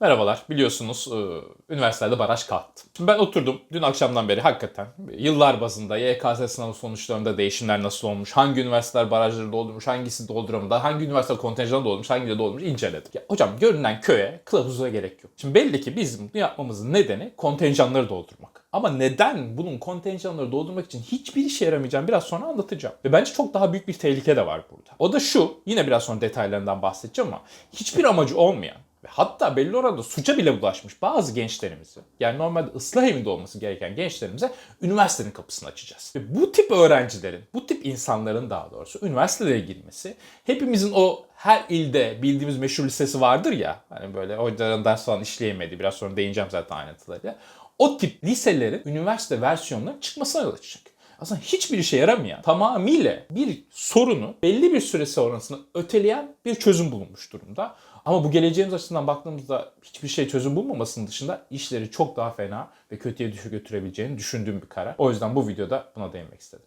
Merhabalar. Biliyorsunuz e, üniversitede baraj kalktı. Şimdi ben oturdum dün akşamdan beri hakikaten yıllar bazında YKS sınavı sonuçlarında değişimler nasıl olmuş, hangi üniversiteler barajları doldurmuş, hangisi dolduramadı, hangi üniversite kontenjanı doldurmuş, hangi de doldurmuş inceledik. Ya, hocam görünen köye kılavuza gerek yok. Şimdi belli ki bizim bunu yapmamızın nedeni kontenjanları doldurmak. Ama neden bunun kontenjanları doldurmak için hiçbir işe yaramayacağını biraz sonra anlatacağım. Ve bence çok daha büyük bir tehlike de var burada. O da şu, yine biraz sonra detaylarından bahsedeceğim ama hiçbir amacı olmayan hatta belli oranda suça bile bulaşmış bazı gençlerimizi, yani normalde ıslah evinde olması gereken gençlerimize üniversitenin kapısını açacağız. Ve bu tip öğrencilerin, bu tip insanların daha doğrusu üniversitelere girmesi, hepimizin o her ilde bildiğimiz meşhur lisesi vardır ya, hani böyle hocaların ders falan işleyemediği, biraz sonra değineceğim zaten ayrıntılarıyla. O tip liselerin üniversite versiyonlarının çıkmasına yol açacak aslında hiçbir işe yaramayan, tamamıyla bir sorunu belli bir süre sonrasında öteleyen bir çözüm bulunmuş durumda. Ama bu geleceğimiz açısından baktığımızda hiçbir şey çözüm bulmamasının dışında işleri çok daha fena ve kötüye düşü götürebileceğini düşündüğüm bir karar. O yüzden bu videoda buna değinmek istedim.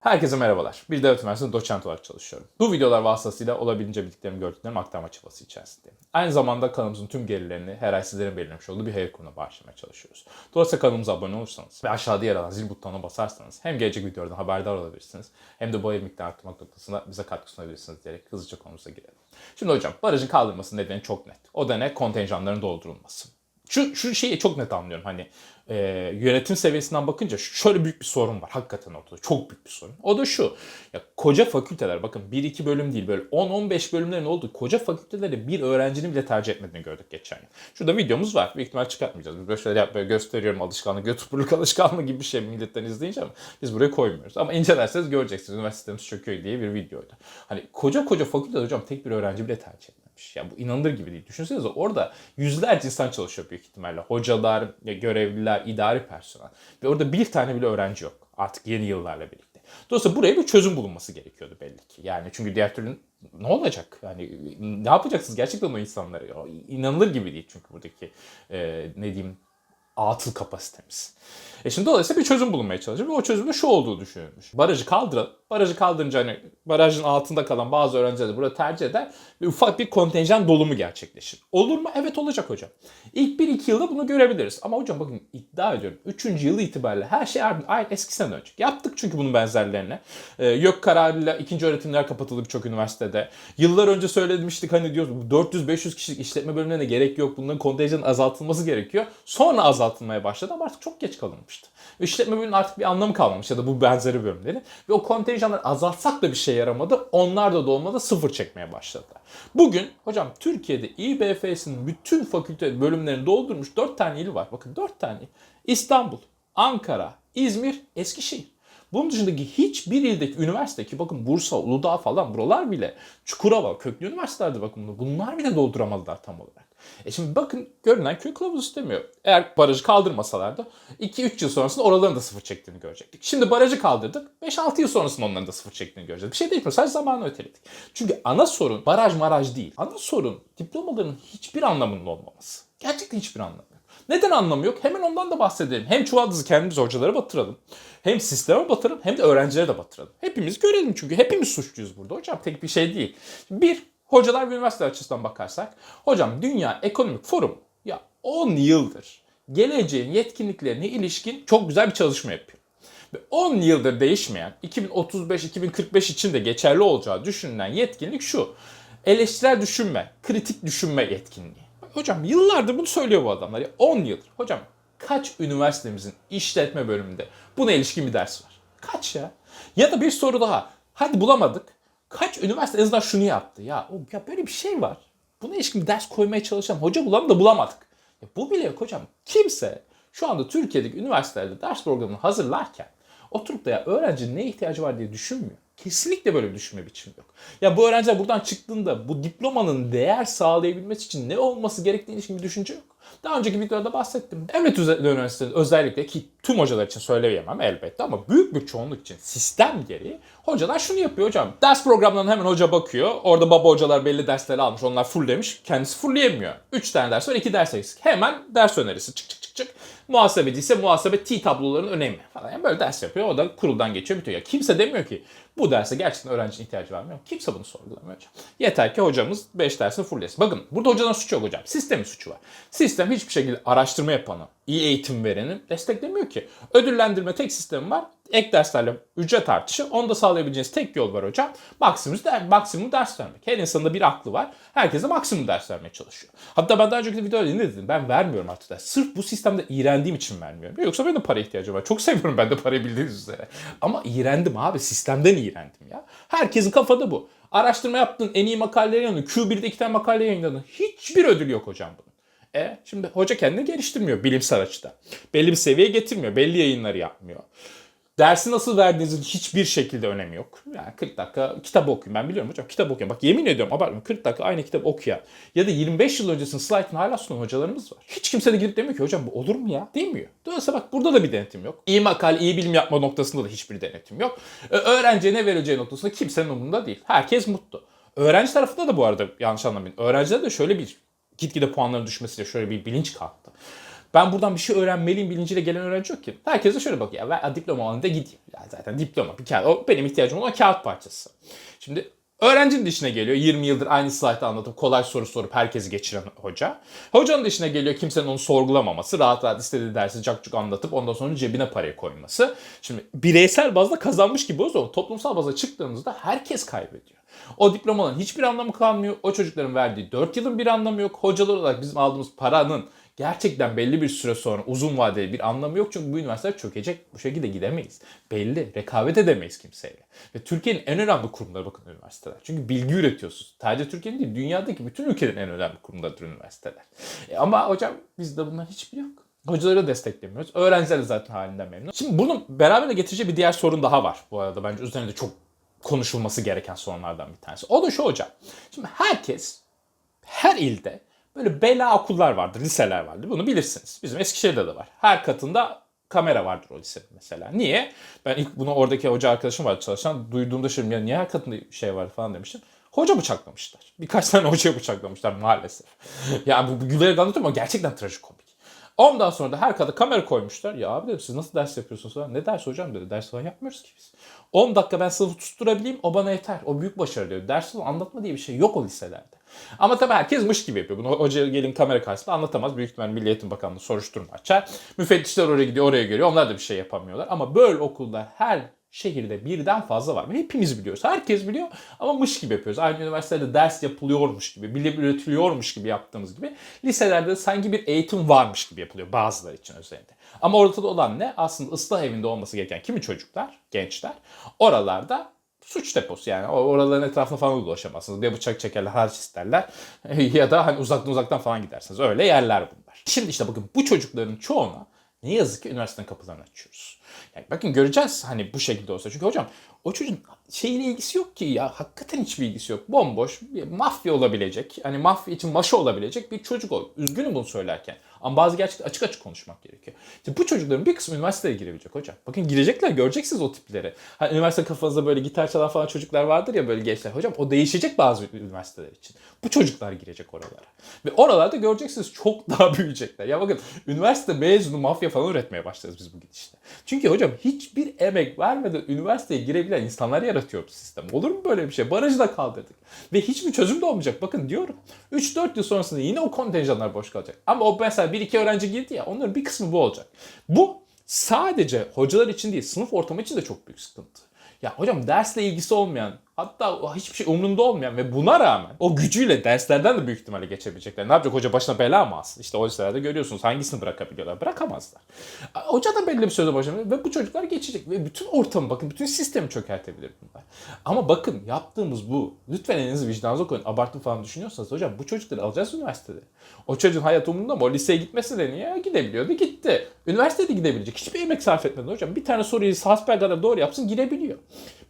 Herkese merhabalar. Bir devlet üniversitesinde doçent olarak çalışıyorum. Bu videolar vasıtasıyla olabildiğince bildiklerimi gördüklerimi aktarma çabası içerisindeyim. Aynı zamanda kanalımızın tüm gelirlerini her ay sizlerin belirlemiş olduğu bir hayır kurumuna bağışlamaya çalışıyoruz. Dolayısıyla kanalımıza abone olursanız ve aşağıda yer alan zil butonuna basarsanız hem gelecek videolardan haberdar olabilirsiniz hem de bu hayır miktarı arttırmak noktasında bize katkı sunabilirsiniz diyerek hızlıca konumuza girelim. Şimdi hocam barajın kaldırılmasının nedeni çok net. O da ne? Kontenjanların doldurulması. Şu, şu şeyi çok net anlıyorum hani e, yönetim seviyesinden bakınca şöyle büyük bir sorun var hakikaten ortada çok büyük bir sorun. O da şu ya koca fakülteler bakın 1-2 bölüm değil böyle 10-15 bölümlerin olduğu koca fakülteleri bir öğrencinin bile tercih etmediğini gördük geçen yıl. Şurada videomuz var büyük ihtimal çıkartmayacağız. Biz böyle şöyle yap- böyle gösteriyorum alışkanlık youtuberlık alışkanlığı gibi bir şey milletten izleyince ama biz buraya koymuyoruz. Ama incelerseniz göreceksiniz üniversitemiz çöküyor diye bir videoydu. Hani koca koca fakülte hocam tek bir öğrenci bile tercih etmemiş. Ya bu inanılır gibi değil. Düşünsenize orada yüzlerce insan çalışıyor büyük ihtimalle. Hocalar, görevliler, idari personel. Ve orada bir tane bile öğrenci yok. Artık yeni yıllarla birlikte. Dolayısıyla buraya bir çözüm bulunması gerekiyordu belli ki. Yani çünkü diğer türlü ne olacak? Yani ne yapacaksınız gerçekten o insanları? Ya, İnanılır gibi değil çünkü buradaki e, ne diyeyim atıl kapasitemiz. E şimdi dolayısıyla bir çözüm bulunmaya çalışıyor ve o çözüm de şu olduğu düşünülmüş. Barajı kaldıralım. Barajı kaldırınca hani barajın altında kalan bazı öğrenciler de burada tercih eder ve ufak bir kontenjan dolumu gerçekleşir. Olur mu? Evet olacak hocam. İlk 1-2 yılda bunu görebiliriz. Ama hocam bakın iddia ediyorum 3. yılı itibariyle her şey aynı eskisinden dönecek. Yaptık çünkü bunun benzerlerini. Ee, yok kararıyla ikinci öğretimler kapatıldı birçok üniversitede. Yıllar önce söylemiştik hani diyoruz 400-500 kişilik işletme bölümlerine gerek yok. Bunların kontenjanın azaltılması gerekiyor. Sonra azaltılmaya başladı ama artık çok geç kalınmıştı. Ve işletme bölümünün artık bir anlamı kalmamış ya da bu benzeri bölümlerin. Ve o kontenjanları azaltsak da bir şey yaramadı. Onlar da dolmada sıfır çekmeye başladılar. Bugün hocam Türkiye'de İBFS'in bütün fakülte bölümlerini doldurmuş 4 tane il var. Bakın 4 tane. İstanbul, Ankara, İzmir, Eskişehir. Bunun dışındaki hiçbir ildeki üniversite ki bakın Bursa, Uludağ falan buralar bile Çukurova, köklü üniversitelerde bakın bunlar bile dolduramadılar tam olarak. E şimdi bakın görünen köy kılavuz istemiyor. Eğer barajı kaldırmasalardı 2-3 yıl sonrasında oraların da sıfır çektiğini görecektik. Şimdi barajı kaldırdık 5-6 yıl sonrasında onların da sıfır çektiğini göreceğiz. Bir şey değişmiyor sadece zamanı öteledik. Çünkü ana sorun baraj maraj değil. Ana sorun diplomaların hiçbir anlamının olmaması. Gerçekten hiçbir anlamı yok. Neden anlamı yok? Hemen ondan da bahsedelim. Hem çuvaldızı kendimiz hocalara batıralım. Hem sisteme batıralım hem de öğrencilere de batıralım. Hepimiz görelim çünkü hepimiz suçluyuz burada hocam. Tek bir şey değil. Bir, hocalar ve üniversite açısından bakarsak. Hocam Dünya Ekonomik Forum ya 10 yıldır geleceğin yetkinliklerine ilişkin çok güzel bir çalışma yapıyor. Ve 10 yıldır değişmeyen 2035-2045 için de geçerli olacağı düşünülen yetkinlik şu. Eleştirel düşünme, kritik düşünme yetkinliği. Hocam yıllardır bunu söylüyor bu adamlar. Ya 10 yıldır. Hocam kaç üniversitemizin işletme bölümünde buna ilişkin bir ders var? Kaç ya? Ya da bir soru daha. Hadi bulamadık. Kaç üniversite en azından şunu yaptı? Ya, o, ya böyle bir şey var. Buna ilişkin bir ders koymaya çalışan hoca bulalım da bulamadık. Ya bu bile yok hocam. Kimse şu anda Türkiye'deki üniversitelerde ders programını hazırlarken oturup da ya öğrencinin ne ihtiyacı var diye düşünmüyor. Kesinlikle böyle bir düşünme biçimi yok. Ya bu öğrenciler buradan çıktığında bu diplomanın değer sağlayabilmesi için ne olması gerektiğine ilişkin bir düşünce yok. Daha önceki videoda bahsettim. Devlet üniversitesi özellikle ki tüm hocalar için söyleyemem elbette ama büyük bir çoğunluk için sistem gereği hocalar şunu yapıyor hocam. Ders programlarına hemen hoca bakıyor. Orada baba hocalar belli dersleri almış. Onlar full demiş. Kendisi fullleyemiyor. 3 tane ders var 2 ders eksik. Hemen ders önerisi çık çık çık çık. Muhasebeci ise muhasebe T tabloların önemi falan. Yani böyle ders yapıyor. O da kuruldan geçiyor bitiyor. Ya kimse demiyor ki bu derse gerçekten öğrencinin ihtiyacı var mı? Kimse bunu sorgulamıyor hocam. Yeter ki hocamız 5 dersini fulllesin. Bakın burada hocadan suçu yok hocam. Sistemin suçu var. Sistem hiçbir şekilde araştırma yapanı, iyi eğitim vereni desteklemiyor ki. Ödüllendirme tek sistemi var. Ek derslerle ücret artışı. Onu da sağlayabileceğiniz tek yol var hocam. Maksimum, der, maksimum ders vermek. Her insanda bir aklı var. Herkese maksimum ders vermeye çalışıyor. Hatta ben daha önceki videoda ne dedim? Ben vermiyorum artık ders. Sırf bu sistemde iğrendiğim için vermiyorum. Yoksa benim de para ihtiyacım var. Çok seviyorum ben de parayı bildiğiniz üzere. Ama iğrendim abi. Sistemden iğrendim ya. Herkesin kafada bu. Araştırma yaptın, en iyi makaleleri yayınladın. Q1'de iki tane makale yayınladın. Hiçbir ödül yok hocam bunun. E şimdi hoca kendini geliştirmiyor bilimsel açıdan. Belli bir seviyeye getirmiyor. Belli yayınları yapmıyor. Dersi nasıl verdiğinizin hiçbir şekilde önemi yok. Yani 40 dakika kitap okuyun. Ben biliyorum hocam kitap okuyun. Bak yemin ediyorum abartmıyorum 40 dakika aynı kitap okuyan ya da 25 yıl öncesinin slaytını hala sunan hocalarımız var. Hiç kimse de gidip demiyor ki hocam bu olur mu ya? Demiyor. Dolayısıyla bak burada da bir denetim yok. İyi makale, iyi bilim yapma noktasında da hiçbir denetim yok. Öğrenciye ne vereceği noktasında kimsenin umurunda değil. Herkes mutlu. Öğrenci tarafında da bu arada yanlış anlamayın. Öğrencilerde de şöyle bir gitgide puanların düşmesiyle şöyle bir bilinç kalktı. Ben buradan bir şey öğrenmeliyim bilinciyle gelen öğrenci yok ki. Herkes de şöyle bakıyor. Ya ben diploma alanında gideyim. Ya zaten diploma bir kağıt. O benim ihtiyacım olan kağıt parçası. Şimdi öğrencinin de geliyor. 20 yıldır aynı slaytı anlatıp kolay soru sorup herkesi geçiren hoca. Hocanın da geliyor kimsenin onu sorgulamaması. Rahat rahat istediği dersi cakcuk anlatıp ondan sonra cebine parayı koyması. Şimdi bireysel bazda kazanmış gibi o zaman toplumsal baza çıktığımızda herkes kaybediyor. O diplomaların hiçbir anlamı kalmıyor. O çocukların verdiği 4 yılın bir anlamı yok. Hocalar olarak bizim aldığımız paranın gerçekten belli bir süre sonra uzun vadeli bir anlamı yok. Çünkü bu üniversiteler çökecek. Bu şekilde gidemeyiz. Belli. Rekabet edemeyiz kimseyle. Ve Türkiye'nin en önemli kurumları bakın üniversiteler. Çünkü bilgi üretiyorsunuz. Sadece Türkiye'nin değil, dünyadaki bütün ülkelerin en önemli kurumlarıdır üniversiteler. E ama hocam bizde bunlar hiçbir yok. Hocaları desteklemiyoruz. Öğrenciler de zaten halinden memnun. Şimdi bunun beraberinde getireceği bir diğer sorun daha var. Bu arada bence üzerinde çok konuşulması gereken sorunlardan bir tanesi. O da şu hocam. Şimdi herkes her ilde böyle bela okullar vardır, liseler vardır. Bunu bilirsiniz. Bizim Eskişehir'de de var. Her katında kamera vardır o lisenin mesela. Niye? Ben ilk bunu oradaki hoca arkadaşım vardı çalışan. Duyduğumda şimdi ya niye her katında şey var falan demiştim. Hoca bıçaklamışlar. Birkaç tane hoca bıçaklamışlar maalesef. yani bu, bu gülerek anlatıyorum ama gerçekten trajikomik. Ondan sonra da her kadın kamera koymuşlar. Ya abi dedim siz nasıl ders yapıyorsunuz falan. Ne ders hocam dedi. Ders falan yapmıyoruz ki biz. 10 dakika ben sınıfı tutturabileyim o bana yeter. O büyük başarı diyor. Ders falan anlatma diye bir şey yok o liselerde. Ama tabii herkes mış gibi yapıyor. Bunu hoca gelin kamera karşısında anlatamaz. Büyük ihtimalle Milli Eğitim Bakanlığı soruşturma açar. Müfettişler oraya gidiyor, oraya geliyor. Onlar da bir şey yapamıyorlar. Ama böyle okullar her şehirde birden fazla var. Hepimiz biliyoruz. Herkes biliyor ama mış gibi yapıyoruz. Aynı üniversitede ders yapılıyormuş gibi, bilim üretiliyormuş gibi yaptığımız gibi liselerde sanki bir eğitim varmış gibi yapılıyor bazıları için özellikle. Ama ortada olan ne? Aslında ıslah evinde olması gereken kimi çocuklar, gençler oralarda suç deposu yani. Oraların etrafına falan dolaşamazsınız. Bir bıçak çekerler, harç isterler. ya da hani uzaktan uzaktan falan gidersiniz. Öyle yerler bunlar. Şimdi işte bakın bu çocukların çoğuna ne yazık ki üniversitenin kapılarını açıyoruz. Yani bakın göreceğiz hani bu şekilde olsa. Çünkü hocam o çocuğun şeyle ilgisi yok ki ya. Hakikaten hiçbir ilgisi yok. Bomboş, mafya olabilecek. Hani mafya için maşa olabilecek bir çocuk o. Üzgünüm bunu söylerken. Ama bazı gerçekten açık açık konuşmak gerekiyor. İşte bu çocukların bir kısmı üniversiteye girebilecek hocam. Bakın girecekler göreceksiniz o tipleri. Hani üniversite kafanızda böyle gitar çalan falan çocuklar vardır ya böyle gençler. Hocam o değişecek bazı üniversiteler için. Bu çocuklar girecek oralara. Ve oralarda göreceksiniz çok daha büyüyecekler. Ya bakın üniversite mezunu mafya falan üretmeye başlarız biz bu gidişte. Çünkü hocam hiçbir emek vermeden üniversiteye girebilen insanlar yaratıyor bu sistem. Olur mu böyle bir şey? Barajı da kaldırdık. Ve hiçbir çözüm de olmayacak. Bakın diyorum. 3-4 yıl sonrasında yine o kontenjanlar boş kalacak. Ama o mesela bir iki öğrenci girdi ya onların bir kısmı bu olacak. Bu sadece hocalar için değil sınıf ortamı için de çok büyük sıkıntı. Ya hocam dersle ilgisi olmayan hatta hiçbir şey umrunda olmayan ve buna rağmen o gücüyle derslerden de büyük ihtimalle geçebilecekler. Ne yapacak hoca başına bela mı alsın? İşte o liselerde görüyorsunuz hangisini bırakabiliyorlar? Bırakamazlar. Hoca da belli bir sürede başına ve bu çocuklar geçecek ve bütün ortamı bakın bütün sistemi çökertebilir bunlar. Ama bakın yaptığımız bu. Lütfen elinizi vicdanınıza koyun. Abartı falan düşünüyorsanız hocam bu çocukları alacağız üniversitede. O çocuğun hayat umurunda mı? O liseye gitmesi de niye? Gidebiliyordu gitti. Üniversitede gidebilecek. Hiçbir emek sarf etmeden hocam. Bir tane soruyu hasbel kadar doğru yapsın girebiliyor.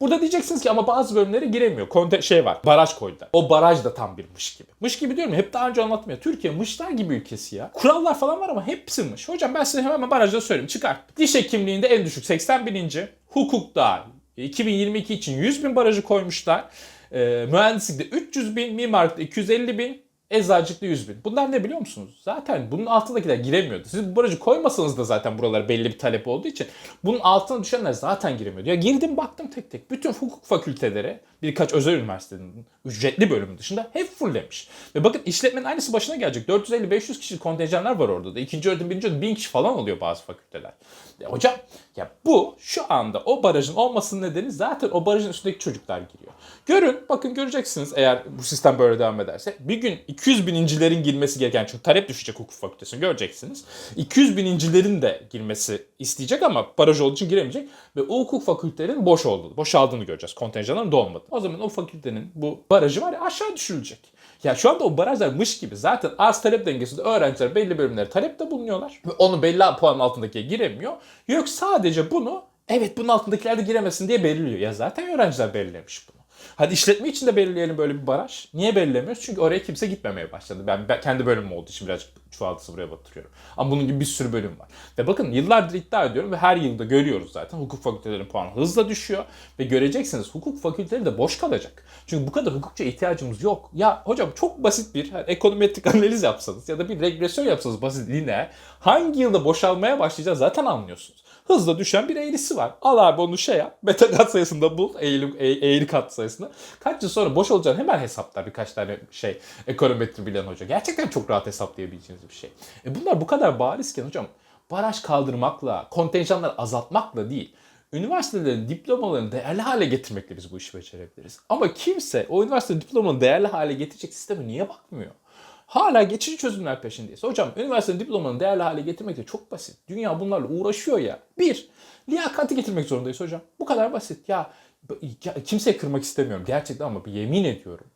Burada diyeceksiniz ki ama bazı bölümlere giremiyor. Konte şey var. Baraj koydular. O baraj da tam bir mış gibi. Mış gibi diyorum hep daha önce anlatmıyor. Türkiye mışlar gibi ülkesi ya. Kurallar falan var ama hepsi mış. Hocam ben size hemen barajda söyleyeyim. Çıkar. Diş hekimliğinde en düşük 81. Hukukta 2022 için 100 bin barajı koymuşlar. Ee, mühendislikte 300 bin, mimarlıkta 250 bin, Eczacılıkta 100 bin. Bunlar ne biliyor musunuz? Zaten bunun altındakiler giremiyordu. Siz bu barajı koymasanız da zaten buralara belli bir talep olduğu için bunun altına düşenler zaten giremiyordu. Ya girdim baktım tek tek. Bütün hukuk fakülteleri birkaç özel üniversitenin ücretli bölümü dışında hep fulllemiş. Ve bakın işletmenin aynısı başına gelecek. 450-500 kişi kontenjanlar var orada da. İkinci öğretim, birinci öğretim 1000 kişi falan oluyor bazı fakülteler. Ya hocam ya bu şu anda o barajın olmasının nedeni zaten o barajın üstündeki çocuklar giriyor. Görün bakın göreceksiniz eğer bu sistem böyle devam ederse. Bir gün 200 binincilerin girmesi gereken çünkü talep düşecek hukuk fakültesine göreceksiniz. 200 binincilerin de girmesi isteyecek ama baraj olduğu için giremeyecek. Ve o hukuk fakültelerinin boş olduğunu, boşaldığını göreceğiz. Kontenjanların dolmadı. O zaman o fakültenin bu barajı var ya aşağı düşürülecek. Ya şu anda o barajlar mış gibi. Zaten arz talep dengesinde öğrenciler belli bölümlere talepte bulunuyorlar. Ve onu belli puan altındakiye giremiyor. Yok sadece bunu evet bunun altındakiler de giremesin diye belirliyor. Ya zaten öğrenciler belirlemiş bunu. Hadi işletme için de belirleyelim böyle bir baraj. Niye belirlemiyoruz? Çünkü oraya kimse gitmemeye başladı. Ben, ben kendi bölümüm olduğu için birazcık çuvaltısı buraya batırıyorum. Ama bunun gibi bir sürü bölüm var. Ve bakın yıllardır iddia ediyorum ve her yılda görüyoruz zaten. Hukuk fakültelerinin puanı hızla düşüyor. Ve göreceksiniz hukuk fakülteleri de boş kalacak. Çünkü bu kadar hukukça ihtiyacımız yok. Ya hocam çok basit bir hani ekonometrik analiz yapsanız ya da bir regresyon yapsanız basit lineer. Hangi yılda boşalmaya başlayacağız zaten anlıyorsunuz hızla düşen bir eğrisi var. Al abi onu şey yap. Beta kat sayısında bul. Eğri, eğri kat sayısını. Kaç yıl sonra boş olacağını hemen hesaplar birkaç tane şey ekonometri bilen hoca. Gerçekten çok rahat hesaplayabileceğiniz bir şey. E bunlar bu kadar barizken hocam baraj kaldırmakla, kontenjanları azaltmakla değil üniversitelerin diplomalarını değerli hale getirmekle biz bu işi becerebiliriz. Ama kimse o üniversite diplomanı değerli hale getirecek sisteme niye bakmıyor? Hala geçici çözümler peşindeyiz. Hocam üniversite diplomanı değerli hale getirmek de çok basit. Dünya bunlarla uğraşıyor ya. Bir, liyakati getirmek zorundayız hocam. Bu kadar basit. Ya, ya kimseye kırmak istemiyorum gerçekten ama bir yemin ediyorum.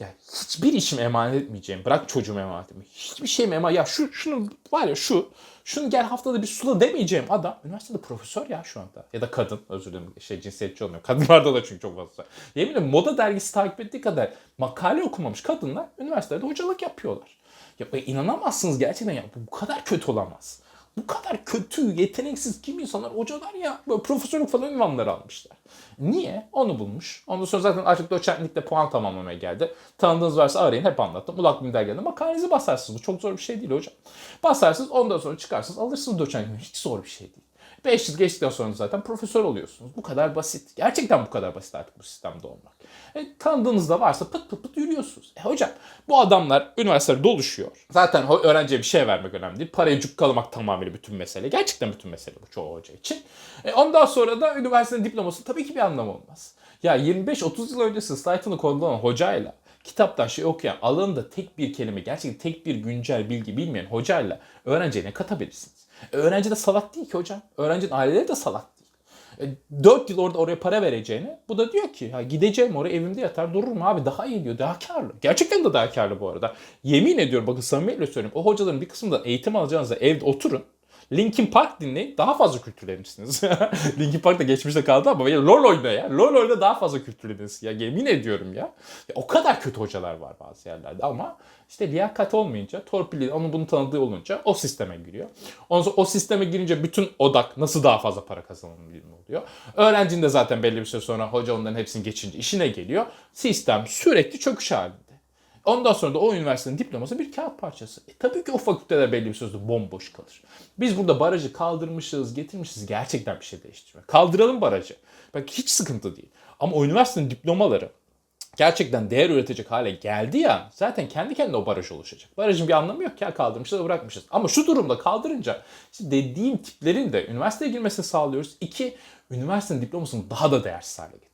Ya hiçbir işimi emanet etmeyeceğim. Bırak çocuğumu emanet etmeyi. Hiçbir şeyimi emanet... Ya şu, şunu var ya şu. Şunu gel haftada bir sula demeyeceğim adam. Üniversitede profesör ya şu anda. Ya da kadın. Özür dilerim. Şey cinsiyetçi olmuyor. Kadınlarda da çünkü çok fazla. Yemin ederim moda dergisi takip ettiği kadar makale okumamış kadınlar üniversitede hocalık yapıyorlar. Ya e, inanamazsınız gerçekten ya. Bu kadar kötü olamaz. Bu kadar kötü, yeteneksiz kim insanlar, hocalar ya böyle profesörlük falan ünvanları almışlar. Niye? Onu bulmuş. Ondan sonra zaten artık doçentlikte puan tamamlamaya geldi. Tanıdığınız varsa arayın hep anlattım. Ulak Bilim dergilerinde makalenizi basarsınız. Bu çok zor bir şey değil hocam. Basarsınız ondan sonra çıkarsınız alırsınız doçentliğini. Hiç zor bir şey değil. 5 yıl geçtikten sonra zaten profesör oluyorsunuz. Bu kadar basit. Gerçekten bu kadar basit artık bu sistemde olmak. E, tanıdığınız da varsa pıt pıt pıt yürüyorsunuz. E hocam bu adamlar üniversitede doluşuyor. Zaten öğrenciye bir şey vermek önemli değil. Parayı cukkalamak tamamıyla bütün mesele. Gerçekten bütün mesele bu çoğu hoca için. E, ondan sonra da üniversitenin diploması tabii ki bir anlam olmaz. Ya 25-30 yıl öncesi slaytını kullanan hocayla kitaptan şey okuyan alanında tek bir kelime gerçekten tek bir güncel bilgi bilmeyen hocayla öğrenciye ne katabilirsiniz? E, öğrenci de salak değil ki hocam. Öğrencinin aileleri de salak değil. E, 4 yıl orada oraya para vereceğine bu da diyor ki ya gideceğim oraya evimde yatar dururum abi daha iyi diyor daha karlı. Gerçekten de daha karlı bu arada. Yemin ediyorum bakın samimiyetle söylüyorum o hocaların bir kısmında eğitim alacağınızda evde oturun. Linkin Park dinleyin daha fazla kültürlenirsiniz. Linkin Park da geçmişte kaldı ama ya LoL oyna ya. LoL oyna daha fazla kültürlenirsiniz. Ya yemin ediyorum ya. ya. O kadar kötü hocalar var bazı yerlerde ama işte liyakat olmayınca, torpilli, onu bunu tanıdığı olunca o sisteme giriyor. Ondan sonra o sisteme girince bütün odak nasıl daha fazla para kazanılır oluyor. Öğrencinin de zaten belli bir süre sonra hoca onların hepsini geçince işine geliyor. Sistem sürekli çöküş halinde. Ondan sonra da o üniversitenin diploması bir kağıt parçası. E tabii ki o fakülteler belli bir sözde bomboş kalır. Biz burada barajı kaldırmışız, getirmişiz. Gerçekten bir şey değiştirmiyor. Kaldıralım barajı. Bak hiç sıkıntı değil. Ama o üniversitenin diplomaları gerçekten değer üretecek hale geldi ya zaten kendi kendine o baraj oluşacak. Barajın bir anlamı yok ya kaldırmışız bırakmışız. Ama şu durumda kaldırınca işte dediğim tiplerin de üniversiteye girmesini sağlıyoruz. İki, üniversitenin diplomasını daha da değersiz hale getiriyoruz.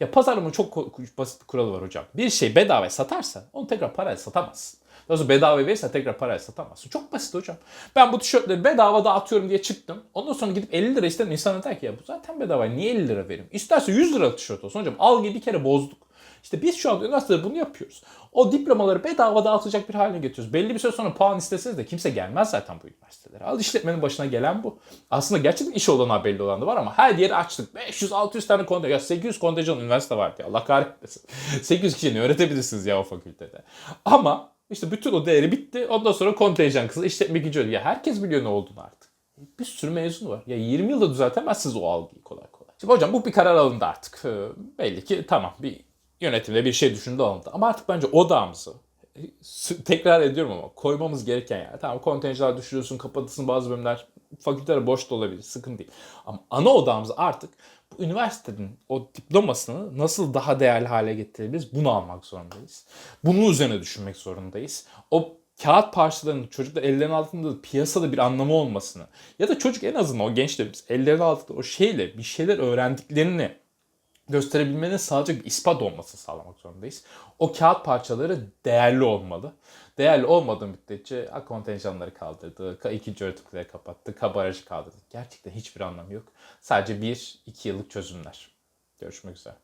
Ya pazarlamanın çok basit bir kuralı var hocam. Bir şey bedava satarsa onu tekrar parayla satamazsın. Sonra bedava verirsen tekrar parayla satamazsın. Çok basit hocam. Ben bu tişörtleri bedava dağıtıyorum diye çıktım. Ondan sonra gidip 50 lira istedim. İnsan der ki ya bu zaten bedava. Niye 50 lira vereyim? İsterse 100 lira tişört olsun hocam. Algıyı bir kere bozduk. İşte biz şu anda üniversitede bunu yapıyoruz. O diplomaları bedava dağıtacak bir haline getiriyoruz. Belli bir süre sonra puan isteseniz de kimse gelmez zaten bu üniversitelere. Al işletmenin başına gelen bu. Aslında gerçekten iş olanağı belli olan da var ama her yeri açtık. 500-600 tane kontenjan. Ya 800 kontenjan üniversite var diye. Allah kahretmesin. 800 kişiyi öğretebilirsiniz ya o fakültede. Ama işte bütün o değeri bitti. Ondan sonra kontenjan kızı işletme gücü Ya herkes biliyor ne olduğunu artık. Bir sürü mezun var. Ya 20 yılda düzeltemezsiniz o algıyı kolay kolay. Şimdi hocam bu bir karar alındı artık. Belli ki tamam bir yönetimde bir şey düşündü alındı. Ama artık bence odağımızı tekrar ediyorum ama koymamız gereken yer. Tamam kontenjanlar düşürüyorsun, kapatırsın bazı bölümler. Fakülteler boş da olabilir, sıkıntı değil. Ama ana odamız artık bu üniversitenin o diplomasını nasıl daha değerli hale getirebiliriz bunu almak zorundayız. Bunun üzerine düşünmek zorundayız. O kağıt parçalarının çocuklar ellerinin altında piyasada bir anlamı olmasını ya da çocuk en azından o gençlerimiz ellerinin altında o şeyle bir şeyler öğrendiklerini gösterebilmenin sağlayacak bir ispat olmasını sağlamak zorundayız. O kağıt parçaları değerli olmalı. Değerli olmadığı müddetçe kontenjanları kaldırdı, ka- ikinci öğretim kapattı, ka barajı kaldırdı. Gerçekten hiçbir anlamı yok. Sadece bir, iki yıllık çözümler. Görüşmek üzere.